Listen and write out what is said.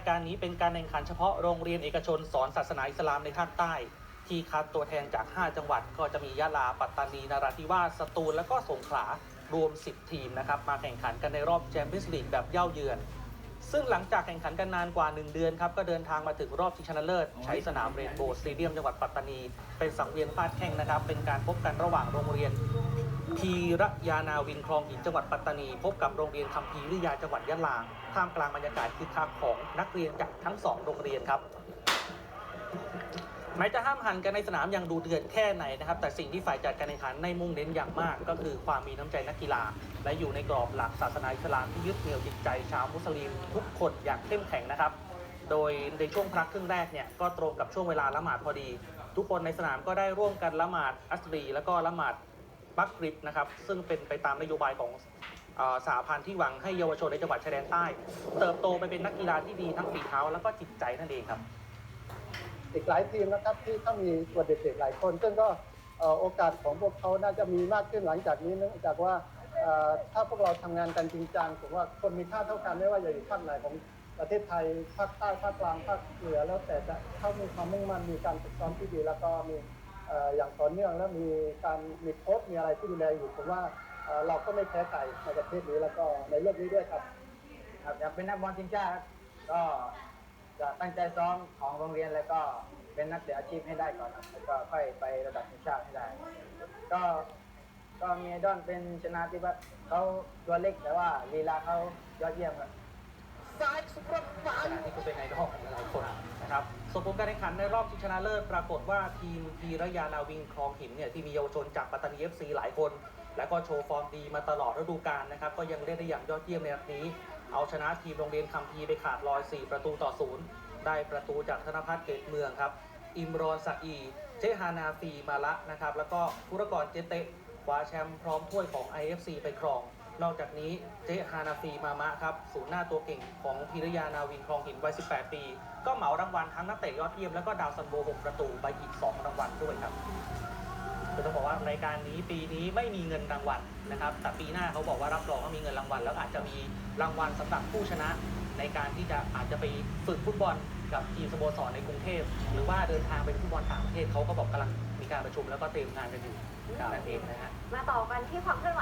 ายการนี้เป็นการแข่งขันเฉพาะโรงเรียนเอกชนสอนศาสนาอิสลามในภาคใต้ ที่คัดตัวแทนจาก 5 จังหวัด ก็จะมียะลา ปัตตานี นราธิวาส สตูล และก็สงขลา รวม 10 ทีมนะครับ มาแข่งขันกันในรอบแชมเปี้ยนส์ลีกแบบเย่าเยือน ซึ่งหลังจากแข่งขันกันนานกว่า 1 เดือนครับ ก็เดินทางมาถึงรอบชิงชนะเลิศ ใช้สนามเรนโบว์สเตเดียมจังหวัดปัตตานี เป็นสังเวียนฟาดแข่งนะครับ เป็นการพบกันระหว่างโรงเรียนพีระยานาวินคลองหินจังหวัดปัตตานี พบกับโรงเรียนคัมภีร์วิทยาจังหวัดยะลาท่ามกลางบรรยากาศคึกคักของนักเรียนจากทั้งสองโรงเรียนครับ แม้จะห้ามหันกันในสนามอย่างดูเดือดแค่ไหนนะครับ แต่สิ่งที่ฝ่ายจัดการแข่งขันในมุ่งเน้นอย่างมาก ก็คือความมีน้ำใจนักกีฬา และอยู่ในกรอบหลักศาสนาอิสลามที่ยึดเหนี่ยวจิตใจชาวมุสลิมทุกคนอย่างเข้มแข็งนะครับ โดยในช่วงพักครึ่งแรกเนี่ยก็ตรงกับช่วงเวลาละหมาดพอดี ทุกคนในสนามก็ได้ร่วมกันละหมาดอัสรี แล้วก็ละหมาดบักริบนะครับซึ่งเป็นไปตามนโยบายของสาพันธ์ที่หวังให้เยาวชนในจังหวัดชายแดนใต้ เติบโตไปเป็นนักกีฬาที่ดีทั้งฝีเท้า แล้วก็จิตใจนั่นเองครับ อีกหลายทีมนะครับที่เขามีตัวเด็กๆหลายคน ซึ่งก็โอกาสของพวกเขาน่าจะมีมากขึ้นหลังจากนี้เนื่องจากว่าถ้าพวกเราทำงานกันจริงจังผมว่าคนมีค่าเท่ากันไม่ว่าจะอยู่ภาคไหนของประเทศไทยภาคใต้ภาคกลางภาคเหนือแล้วแต่จะเขามีความมุ่งมั่นมีการฝึกซ้อมที่ดี แล้วก็มีอย่างต่อเนื่องแล้วมีการมีโค้ชมีอะไรที่ดูแลอยู่ผมว่าเราก็ไม่แพ้ใครในประเทศนี้แล้วก็ในโลกนี้ด้วยครับครับอยากเป็นนักบอลทีมชาติครับก็ จะตั้งใจซ้อมของโรงเรียนแล้วก็เป็นนักเตะอาชีพให้ได้ก่อนครับแล้วก็ค่อยไประดับทีมชาติให้ได้ ก็ก็มีไอดอนเป็นชนะที่ว่าเขาตัวเล็กแต่ว่าลีลาเขายอดเยี่ยมครับขณะที่ก็เป็นไอดอลของหลายคนนะครับส่วนผลการแข่งขันในรอบชิงชนะเลิศปรากฏว่าทีมพีระยานาวิงคลองหินเนี่ยที่มีเยาวชนจากปัตตานีเอฟซีหลายคน และก็โชว์ฟอร์มดีมาตลอดฤดูกาลนะครับ ก็ยังเล่นได้อย่างยอดเยี่ยมในนัดนี้ เอาชนะทีมโรงเรียนคัมภีไปขาดลอย 4 ประตูต่อศูนย์ได้ประตูจากธนพัฒน์เกตเมืองครับ อิมรอนซาอีเจฮานาฟีมาละนะครับ แล้วก็ธุรกรเจเตะคว้าแชมป์พร้อมถ้วยของ IFC ไปครอง นอกจากนี้เจฮานาฟีมามะครับศูนย์หน้าตัวเก่งของพิรยานาวินคลองหินวัย 18 ปี ก็เหมารางวัลทั้งนักเตะยอดเยี่ยม แล้วก็ดาวซันโบ 6 ประตูไปอีก 2 รางวัลด้วยครับ คือต้องบอกว่ารายการนี้ปีนี้ไม่มีเงินรางวัลนะครับแต่ปีหน้าเขาบอกว่ารับรองว่ามีเงินรางวัลแล้วอาจจะมีรางวัลสำหรับผู้ชนะในการที่จะอาจจะไปฝึกฟุตบอลกับทีมสโมสรในกรุงเทพหรือว่าเดินทางไปฟุตบอลต่างประเทศเขาก็บอกกำลังมีการประชุมแล้วก็เตรียมงานกันอยู่นั่นเองนะฮะมาต่อกันที่ความเคลื่อนไหว